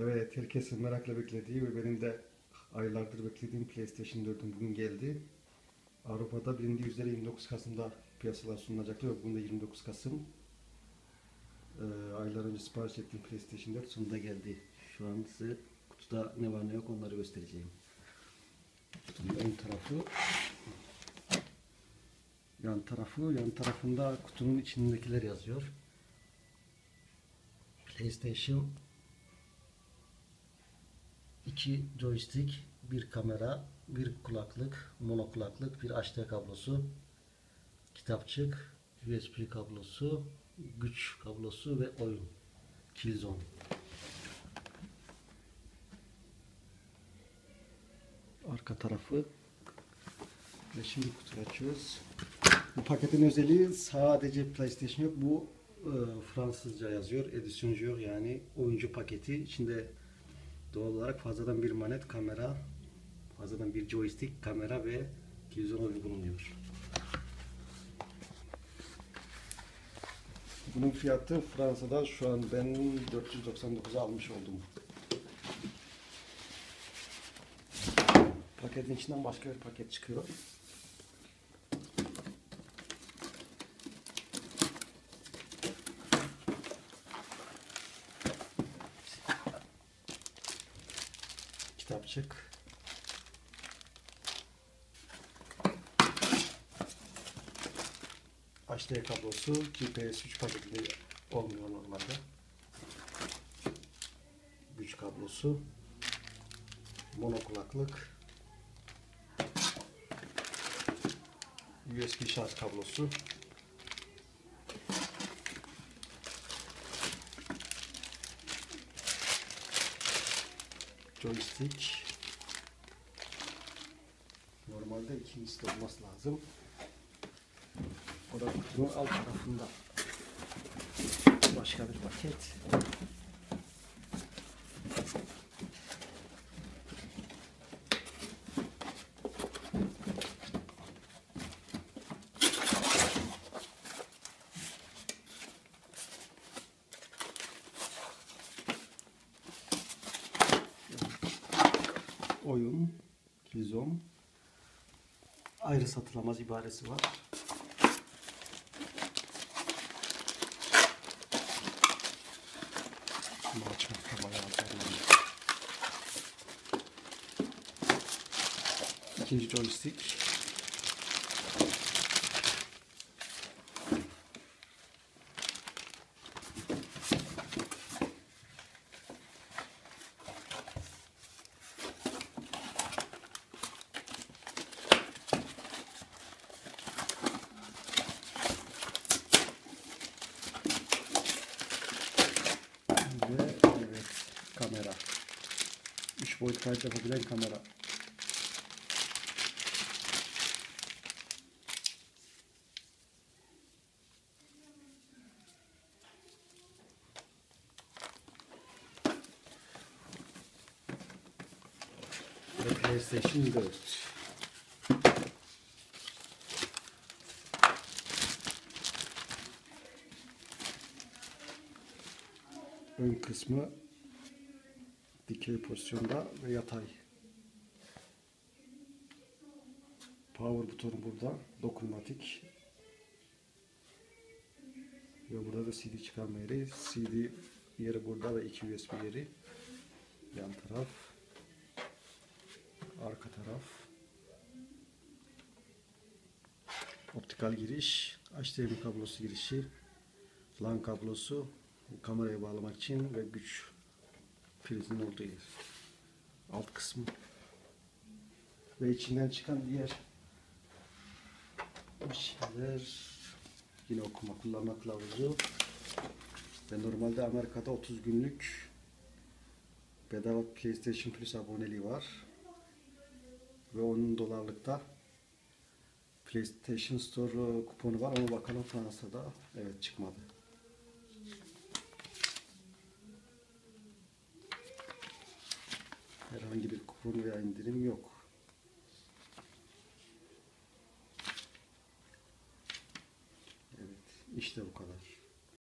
Evet, herkesin merakla beklediği ve benim de aylardır beklediğim PlayStation 4'ün bugün geldi. Avrupa'da bilindiği üzere 29 Kasım'da piyasalar sunulacaktı ve bugün de 29 Kasım. Ee, aylar önce sipariş ettiğim PlayStation 4 sonunda geldi. Şu an size kutuda ne var ne yok onları göstereceğim. Kutunun ön tarafı yan tarafı, yan tarafında kutunun içindekiler yazıyor. PlayStation 2 joystick, bir kamera, bir kulaklık, mono kulaklık, bir HD kablosu, kitapçık, USB kablosu, güç kablosu ve oyun. Killzone. Arka tarafı. Ve şimdi kutuyu açıyoruz. Bu paketin özelliği sadece PlayStation yok. Bu e, Fransızca yazıyor. Edisyon yok yani oyuncu paketi. İçinde doğal olarak fazladan bir manet, kamera, fazladan bir joystick, kamera ve televizyon oyunu bulunuyor. Bunun fiyatı Fransa'da şu an ben 499'a almış oldum. Paketin içinden başka bir paket çıkıyor. Kitapçık. HD kablosu GPS 3 paketinde olmuyor normalde. Güç kablosu. Mono kulaklık. USB şarj kablosu. Joystick. Normalde ikincisi de olması lazım. O da kutunun alt tarafında. Başka bir paket. Oyun, Killzone. Ayrı satılamaz ibaresi var. İkinci joystick. Ve evet kamera. 3 boyut kayıt yapabilen kamera. Ve PlayStation 4. Ön kısmı dikey pozisyonda ve yatay. Power butonu burada. Dokunmatik. Ve burada da CD çıkarma yeri. CD yeri burada ve iki USB yeri. Yan taraf. Arka taraf. Optikal giriş. HDMI kablosu girişi. LAN kablosu. Kameraya bağlamak için ve güç prizinin olduğu yer. Alt kısmı. Ve içinden çıkan diğer bir şeyler yine okuma kullanma kılavuzu ve normalde Amerika'da 30 günlük bedava PlayStation Plus aboneliği var ve 10 dolarlıkta PlayStation Store kuponu var ama bakalım Fransa'da evet çıkmadı. Herhangi bir kupon veya indirim yok. Evet, işte bu kadar.